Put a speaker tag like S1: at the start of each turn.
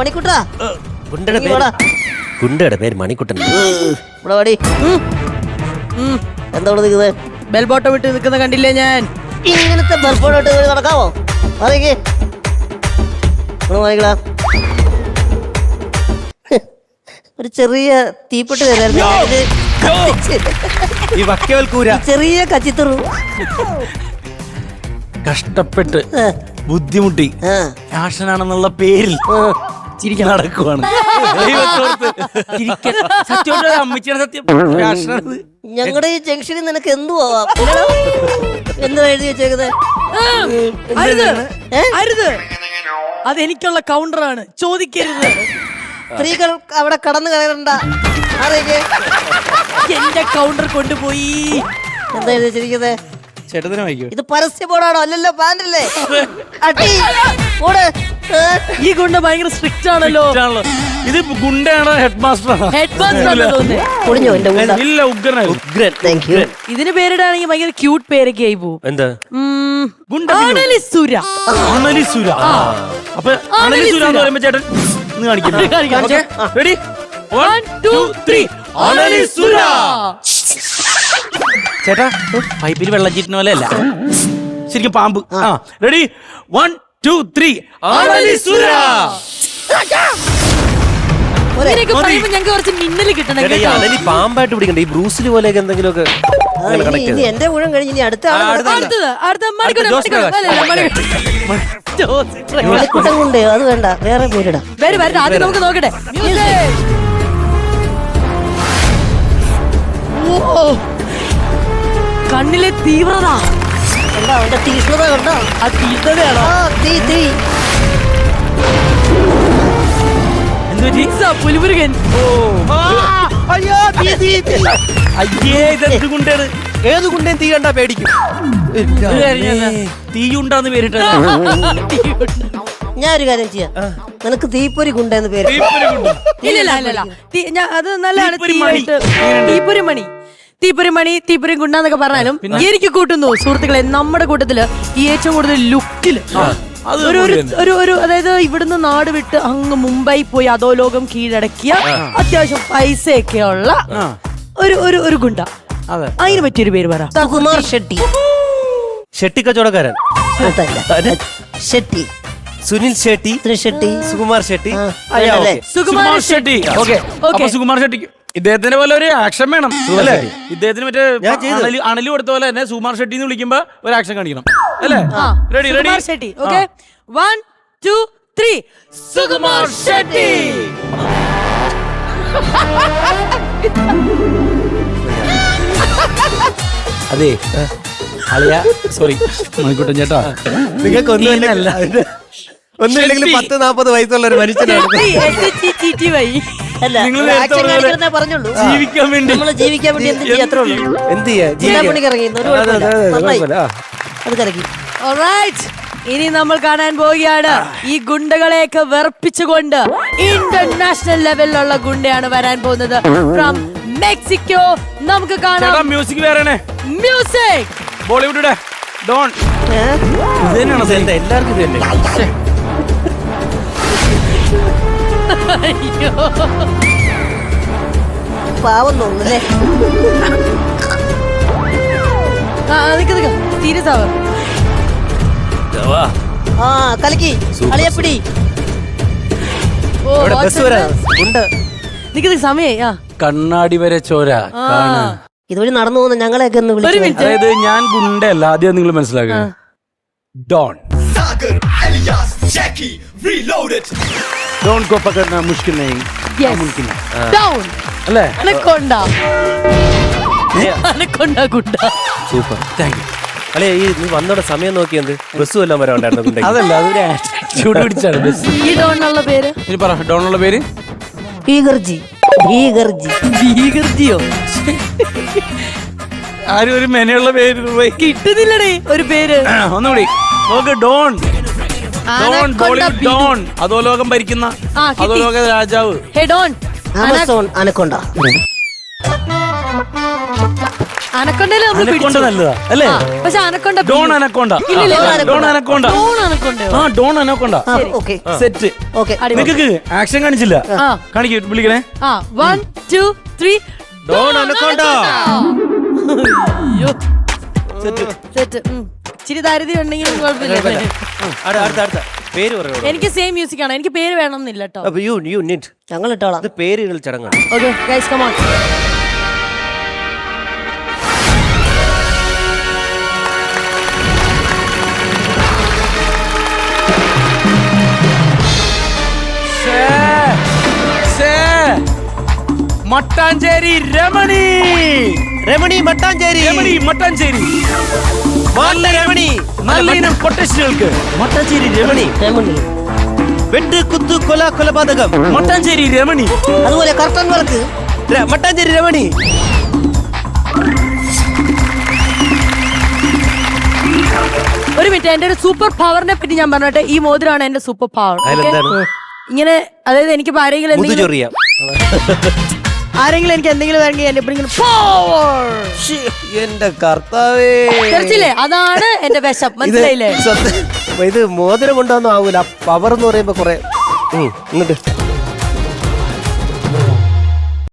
S1: മണിക്കുട്ടാ
S2: ഗുണ്ടയുടെ പേര്. ഗുണ്ടയുടെ പേര് മണിക്കുട്ടൻ.
S1: ഇവിടെ വാടി. എന്താ ഇവിടെ നിൽക്കുന്നത്?
S3: ബെൽ വിട്ട് നിൽക്കുന്ന കണ്ടില്ലേ ഞാൻ?
S1: ഇങ്ങനത്തെ ബെൽബോട്ടം നടക്കാവോ അറിയിക്കേ വാങ്ങിക്കടാ ഒരു ചെറിയ തീപ്പെട്ട് തരായിരുന്നു. ചെറിയ കച്ചിത്തറു.
S4: കഷ്ടപ്പെട്ട് ബുദ്ധിമുട്ടി.
S1: ആ
S4: ഫാഷനാണെന്നുള്ള പേരിൽ. ചിരിക്കാൻ നടക്കുവാണ്. അമ്മച്ചിയുടെ സത്യം. ഫാഷനാണത്
S1: ഞങ്ങളുടെ ഈ ജംഗ്ഷനിൽ നിനക്ക് എന്തു ആവാം? ഇല്ലടാ? എന്താ എഴുതി വെച്ചേക്കുന്നത്
S3: അരുത്.
S1: എനിക്കുള്ള
S3: അരുത്. അതെനിക്കുള്ള കൗണ്ടറാണ്. ചോദിക്കരുത്.
S1: സ്ത്രീകൾ അവിടെ കടന്നു കയറണ്ട.
S3: എന്റെ കൗണ്ടർ കൊണ്ടുപോയി.
S1: എന്താ എഴുതി വെച്ചിരിക്കുന്നത്
S4: ചേട്ടത്തിന് വായിക്കോ.
S1: ഇത് പരസ്യ ബോർഡാണോ? അല്ലല്ലോ പാന്റല്ലേ അടി. ഓട്?
S3: ഈ ഗുണ്ട ഭയങ്കര സ്ട്രിക്റ്റ് ആണല്ലോ.
S4: ഇത് ഗുണ്ടയാണോ ഹെഡ് മാസ്റ്ററാണോ
S3: ഹെഡ് മാസ്റ്റർ ആണെന്ന് തോന്നുന്നു?
S1: പൊളിഞ്ഞോ എന്റെ കൂടെ
S4: ഇല്ല ഉഗ്രനായിരുന്നു
S2: ഉഗ്രൻ
S1: താങ്ക് യു
S3: ഇതിന് പേരിടാണെങ്കിൽ ഭയങ്കര ക്യൂട്ട് പേരൊക്കെ ആയി പോവും.
S2: എന്താ?
S3: ഉം,
S4: ഗുണ്ട ബിനു.
S3: ആണലിസുര.
S4: അണലിസുര അപ്പൊ അണലിസുര എന്ന് പറയുമ്പോ ചേട്ടൻ ഒന്ന് കാണിക്കുന്നു.
S3: കാണിക്കാം.
S4: Ready
S3: One, two, three.
S4: അണലിസുര ചേട്ടാ പൈപ്പിൽ വെള്ളം ചീറ്റുന്ന പോലെ അല്ല ശരിക്കും പാമ്പ്. ആ. റെഡി വൺ ടു ത്രീ അണലിസുര
S3: ഇങ്ങനെയൊക്കെ പറയുമ്പോ ഞങ്ങൾക്ക് കുറച്ച് മിന്നൽ കിട്ടണം കേട്ടോ.
S2: പാമ്പായിട്ട് പിടിക്കണ്ട. ഈ ബ്രൂസിലി പോലെയൊക്കെ എന്തെങ്കിലുമൊക്കെ
S1: ആ, ഇനി-
S2: കണക്ട്
S1: ഇനി എന്റെ ഊഴം കഴിഞ്ഞ് ഇനി അടുത്ത ആൾ
S3: അടുത്തത് അടുത്ത മണിക്കൂർ
S4: ജോസ് പ്രകാശ്.
S1: മണിക്കൂട്ടം കൊണ്ട് അത് വേണ്ട വേറെ പേരിടാം.
S3: വരും വരും ആദ്യം നമുക്ക് നോക്കട്ടെ. Music. ഓ. കണ്ണിലെ തീവ്രത.
S1: കണ്ടോ? അവന്റെ തീഷ്ണത കണ്ടോ?
S3: ആ തീവ്രതയാണോ
S1: ആ തീ തീ.
S4: എന്ത് പറ്റി?
S3: പിസ്സ, പുലിമുരുകൻ.
S4: അയ്യോ തീ തീ തീ. അയ്യേ ഇതെന്ത് ഗുണ്ടയാണ്
S2: ഏത് കുണ്ടേം തീ കണ്ടാ പേടിക്കും.
S4: ഒരു കാര്യം ചെയ്യാ തീയുണ്ടാന്ന് പേരിട്ട
S1: ഞാൻ ഒരു കാര്യം ചെയ്യാം. നിനക്ക് തീപ്പൊരി ഗുണ്ടെന്ന് പേര്.
S3: ഇല്ല ഇല്ല ഇല്ല, അത് നല്ലതാണ്
S4: തീപ്പൊരി മണി.
S3: തീപ്പൊരി മണി തീപ്പൊരി ഗുണ്ട എന്നൊക്കെ ഗുണ്ടാന്നൊക്കെ പറഞ്ഞാലും എനിക്ക് കൂട്ടുന്നു. സുഹൃത്തുക്കളെ നമ്മുടെ കൂട്ടത്തിൽ ഈ ഏറ്റവും കൂടുതൽ
S4: ലുക്കിൽ
S3: ഒരു ഒരു- അതായത് ഇവിടുന്ന് നാട് വിട്ട് അങ്ങ് മുംബൈ പോയി അതോ ലോകം കീഴടക്കിയ അത്യാവശ്യം പൈസയൊക്കെ ഉള്ള ഒരു ഒരു ഒരു ഗുണ്ട.
S4: അതെ.
S3: അതിന് പറ്റിയൊരു പേര് പറ.
S1: സുകുമാർ ഷെട്ടി.
S2: ഷെട്ടിക്കച്ചവടക്കാരൻ.
S1: അതല്ല. ഷെട്ടി.
S2: സുനിൽ ഷെട്ടി
S1: ഷെട്ടി.
S2: സുകുമാർ ഷെട്ടി.
S3: സുകുമാർ
S4: ഷെട്ടി. ഓക്കെ. സുകുമാർ ഷെട്ടിക്ക് ഇദ്ദേഹത്തിന്റെ പോലെ ഒരു ആക്ഷൻ വേണം അല്ലേ? ഇദ്ദേഹത്തിന് മറ്റേ
S2: ഞാൻ ചെയ്തു.
S4: അണലി അണലി കൊടുത്ത പോലെ തന്നെ സുമാർ ഷെട്ടി എന്ന് വിളിക്കുമ്പോ ഒരു ആക്ഷൻ കാണിക്കണം അല്ലേ? Ready ready
S3: Sukumar Shetty okay one two three Sukumar Shetty.
S4: അതെ. അളിയ സോറി മണിക്കൂട്ടൻ ചേട്ടാ.
S2: നിങ്ങൾക്ക് ഒന്നും
S4: ഒന്നുമില്ലെങ്കിൽ
S2: ഒന്നുമില്ലെങ്കിലും
S4: ഷെട്ടി.
S2: പത്ത് നാപ്പത് വയസ്സുള്ള ഒരു മനുഷ്യനാണ്.
S4: പറഞ്ഞ
S1: കാണിക്കണമെന്നേ പറഞ്ഞുള്ളൂ.
S4: ജീവിക്കാൻ വേണ്ടി.
S1: നമ്മൾ ജീവിക്കാൻ വേണ്ടി എന്ത് ചെയ്യാത്ര ഉള്ളൂ.
S2: എന്ത് ചെയ്യാ?
S1: ജില്ലാ ഇറങ്ങി ഒരു കുഴപ്പമില്ല.
S2: അതെ,
S1: നന്നായി.
S2: കുഴപ്പമില്ല.
S3: ഇനി നമ്മൾ കാണാൻ പോവുകയാണ്. ഈ ഗുണ്ടകളെയൊക്കെ വെറുപ്പിച്ചുകൊണ്ട് ഇന്റർനാഷണൽ ലെവലിലുള്ള ഗുണ്ടയാണ് വരാൻ പോകുന്നത്. ഫ്രം മെക്സിക്കോ നമുക്ക് കാണാം.
S4: മ്യൂസിക് വേറെ
S3: മ്യൂസിക്
S4: ബോളിവുഡ് ഡോൺ
S2: എല്ലാവർക്കും തന്നെ
S1: പാവം തോന്നുന്നല്ലേ?
S3: നിക്ക് നിക്ക്. സീരിയസ് ആവ
S2: വാ.
S1: ആ കലക്കി.
S2: കളിയപ്പിടി
S1: അളിയപ്പിടി.
S3: ഓ
S2: ഇവിടെ
S3: what's
S2: ബസ്
S3: the
S2: വരാ? ഉണ്ട്.
S3: നിക്ക് നിക്ക് സമയായി. ആ.
S4: കണ്ണാടി വരെ ചോര
S3: ആ.
S4: കാണാൻ
S1: ഇതുവഴി നടന്നു പോകുന്ന ഞങ്ങളെയൊക്കെ ഒന്ന് വിളിച്ചു
S4: അതായത് ഞാൻ ഗുണ്ടല്ല ആദ്യം നിങ്ങൾ മനസ്സിലാക്കുക. ഡോൺ.
S5: Reloaded.
S4: ഡോൺ को पकड़ना मुश्किल नहीं
S3: Yes.
S4: मुमकिन है.
S3: ഡൗൺ
S4: അല്ലേ
S3: അനക്കൊണ്ട അനക്കൊണ്ട ഗുണ്ട
S2: സൂപ്പർ
S4: താങ്ക് യു
S2: അല്ലേ ഈ നീ വന്നോടെ സമയം നോക്കിയത് ബസ് വല്ലതും വരാൻ ഉണ്ടായിരുന്നു
S4: അതല്ല അതൊരു ആറ്റിറ്റ്യൂഡ് പിടിച്ചാണ് ബസ്
S3: ഈ ഡോണിനുള്ള പേര്
S4: ഇനി പറ ഡോണുള്ള പേര്
S1: ഭീകർജി ഭീകർജി
S3: ഭീകർജിയോ
S4: ആരും ഒരു മെനയുള്ള പേര് പോയി.
S3: കിട്ടുന്നില്ലടേ ഒരു പേര്
S4: ഒന്നുകൂടി നോക്ക് ഡോൺ ഡോൺ
S3: അനക്കൊണ്ട
S4: ബോളിവുഡ്
S3: ബിഡു.
S4: ഡോൺ അധോലോകം ഭരിക്കുന്ന
S3: ആ, കിട്ടി.
S4: അധോലോക രാജാവ്.
S1: ആമസോൺ അനക്കൊണ്ട.
S3: അനക്കൊണ്ടല്ലേ നമ്മൾ
S4: അനക്കൊണ്ട
S3: പിടിച്ചു
S4: നല്ലതാ അല്ലേ?
S3: ആ, പക്ഷെ അനക്കൊണ്ട
S4: ഡോൺ അനക്കൊണ്ട.
S3: ഇല്ലില്ല,
S4: ഡോൺ അനക്കൊണ്ട.
S3: ഡോൺ അനക്കൊണ്ടയോ
S4: ആ don anaconda.
S1: Okay.
S4: Set
S1: okay.
S4: നിങ്ങക്ക് ആക്ഷൻ കാണിച്ചില്ല?
S3: ആ.
S4: കാണിക്കൂ വിളിക്കണേ.
S3: ആ one two three
S2: don anaconda.
S3: Set ഇച്ചിരി ദാരിദ്ര്യം ഉണ്ടെങ്കിലും കുഴപ്പമില്ല.
S2: അടുത്ത അടുത്ത അടുത്ത. പേര് പറയൂ
S3: എനിക്ക് സെയിം മ്യൂസിക് ആണ്. എനിക്ക് പേര് വേണം എന്നില്ല കേട്ടോ
S2: അപ്പൊ യു യു നീറ്റ്
S1: ഞങ്ങൾ ഇട്ടോളാം.
S2: പേരുകൾ ചടങ്ങാണ്.
S4: Okay guys. മട്ടാഞ്ചേരി രമണി.
S2: രമണി മട്ടാഞ്ചേരി.
S4: രമണി മട്ടാഞ്ചേരി.
S2: നല്ല രമണി.
S4: നല്ല ഇനം കൊട്ടേഷനുകൾക്ക് മട്ടാഞ്ചേരി രമണി. രമണി.
S2: വെട്ട് കുത്തു കൊല കൊലപാതകം.
S4: മട്ടാഞ്ചേരി രമണി.
S1: അതുപോലെ കർട്ടൻ വർക്ക്.
S2: മട്ടാഞ്ചേരി രമണി.
S3: ഒരു മിനിറ്റ് എന്റെ ഒരു സൂപ്പർ പവറിനെ പറ്റി ഞാൻ പറഞ്ഞിട്ട്. ഈ മോതിരാണ് എന്റെ സൂപ്പർ പവർ ഇങ്ങനെ അതായത് എനിക്ക് ആരെങ്കിലും എന്തെങ്കിലും ആരെങ്കിലും എനിക്ക് എന്തെങ്കിലും വേണമെങ്കിൽ എന്നെ ഇങ്ങനെ power.
S2: ശ്ശേ, എന്റെ കർത്താവേ.
S3: തെറിച്ചില്ലേ അതാണ് എന്റെ വിഷം
S2: ഇത്
S3: മനസ്സിലായില്ലേ?
S2: സത്യം- ഇത് മോതിരം കൊണ്ടൊന്നും ആവൂല. പവർ എന്ന് പറയുമ്പോ കൊറേ ഉം, ഇങ്ങോട്ട്